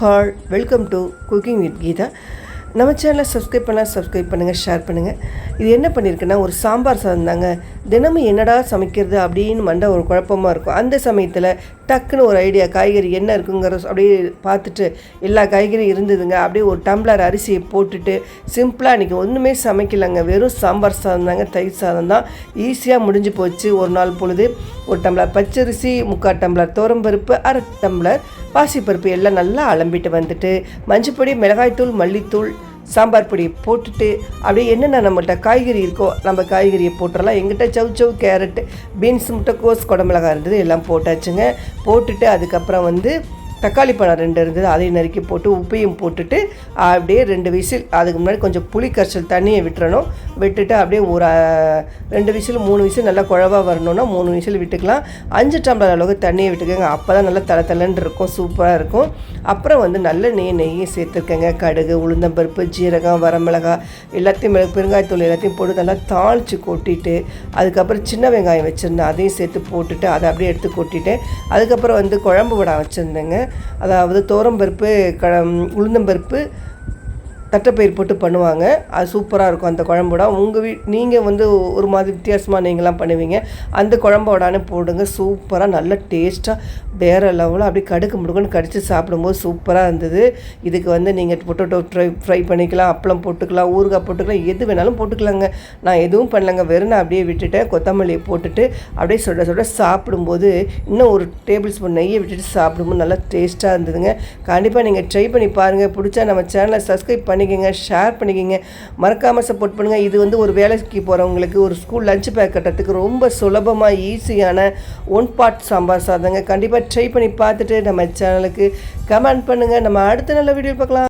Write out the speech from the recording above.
Hello welcome to cooking with Geetha. நம்ம சேனலை subscribe பண்ணால் சப்ஸ்கிரைப் பண்ணுங்கள் ஷேர் பண்ணுங்கள் இது என்ன பண்ணியிருக்குன்னா ஒரு சாம்பார் சாதம் தாங்க. தினமும் என்னடா சமைக்கிறது அப்படின்னு மண்டை ஒரு குழப்பமாக இருக்கும். அந்த சமயத்தில் டக்குன்னு ஒரு ஐடியா காய்கறி என்ன இருக்குங்கிற அப்படியே பார்த்துட்டு எல்லா காய்கறியும் இருந்ததுங்க. அப்படியே ஒரு டம்ளர் அரிசியை போட்டுட்டு சிம்பிளாக இன்றைக்கி ஒன்றுமே சமைக்கலைங்க. வெறும் சாம்பார் சாதம் தாங்க தயிர் சாதம் தான். ஈஸியாக முடிஞ்சு போச்சு ஒரு நாள் பொழுது. ஒரு டம்ளர் பச்சரிசி முக்கால் டம்ளர் தோரம்பருப்பு அரை டம்ளர் பாசிப்பருப்பு எல்லாம் நல்லா அலம்பிட்டு வந்துட்டு மஞ்சப்பொடி மிளகாய்த்தூள் மல்லித்தூள் சாம்பார் பொடி போட்டுட்டு அப்படியே என்னென்ன நம்மள்கிட்ட காய்கறி இருக்கோ நம்ம காய்கறியை போட்டுடலாம் எங்கிட்ட சவு சவு கேரட்டு பீன்ஸ் முட்டைக்கோஸ் குடமிளகா இருந்தது எல்லாம் போட்டாச்சுங்க. போட்டுட்டு அதுக்கப்புறம் வந்து தக்காளி பழம் ரெண்டு இருந்தது அதையும் நறுக்கி போட்டு உப்பையும் போட்டுட்டு அப்படியே ரெண்டு விசில் அதுக்கு முன்னாடி கொஞ்சம் புளி கரைச்சல் தண்ணியை விட்டுறணும். விட்டுட்டு அப்படியே ஒரு ரெண்டு விசில் மூணு விசில் நல்லா குழவா வரணும்னா மூணு விசில் விட்டுக்கலாம். அஞ்சு டம்ளர் அளவுக்கு தண்ணியை விட்டுக்கோங்க. அப்போ தான் நல்லா தலை தலைன்னு இருக்கும் சூப்பராக இருக்கும். அப்புறம் வந்து நல்ல நெய் நெய்யும் சேர்த்துருக்கேங்க கடுகு உளுந்தம்பருப்பு ஜீரகம் வரமிளகாய் எல்லாத்தையும் மிளகு பெருங்காயத்தூள் எல்லாத்தையும் போட்டு நல்லா தாளித்து கொட்டிட்டு அதுக்கப்புறம் சின்ன வெங்காயம் வச்சுருந்தேன். அதையும் சேர்த்து போட்டுட்டு அதை அப்படியே எடுத்து கொட்டிட்டு அதுக்கப்புறம் வந்து குழம்பு வடை வச்சுருந்தேங்க. அதாவது தோரம்பருப்பு க உளுந்தம்பருப்பு தட்டைப்பயிர் போட்டு பண்ணுவாங்க. அது சூப்பராக இருக்கும் அந்த குழம்போட. உங்கள் வீ நீங்கள் வந்து ஒரு மாதிரி வித்தியாசமாக நீங்களாம் பண்ணுவீங்க. அந்த குழம்போடானே போடுங்க. சூப்பராக நல்ல டேஸ்ட்டாக வேறு லெவலில் அப்படியே கடுக்கு முடுக்குன்னு கடித்து சாப்பிடும்போது சூப்பராக இருந்தது. இதுக்கு வந்து நீங்கள் பொட்டோட்டோ ஃப்ரை ஃப்ரை பண்ணிக்கலாம் அப்பளம் போட்டுக்கலாம் ஊறுகாய் போட்டுக்கலாம் எது வேணாலும் போட்டுக்கலாங்க. நான் எதுவும் பண்ணலங்க. வெறும் நான் அப்படியே விட்டுட்டேன். கொத்தமல்லியை போட்டுட்டு அப்படியே சுட சுட சாப்பிடும்போது இன்னும் ஒரு டேபிள் ஸ்பூன் நெய்யை விட்டுட்டு சாப்பிடும்போது நல்லா டேஸ்ட்டாக இருந்ததுங்க. கண்டிப்பாக நீங்கள் ட்ரை பண்ணி பாருங்கள் பிடிச்சா நம்ம சேனலை சப்ஸ்கிரைப் பண்ணிக்கோங்க ஷேர் பண்ணிக்கோங்க. மறக்காமல் சப்போர்ட் பண்ணுங்கள் இது வந்து ஒரு வேலைக்கு போகிறவங்களுக்கு ஒரு ஸ்கூல் லஞ்ச் பேக் கட்டுறதுக்கு ரொம்ப சுலபமாக ஈஸியான ஒன் பார்ட் சாம்பார் சாதங்க கண்டிப்பாக ட்ரை பண்ணி பார்த்துட்டு நம்ம சேனலுக்கு கமெண்ட் பண்ணுங்கள் நம்ம அடுத்த நல்ல வீடியோ பார்க்கலாம்.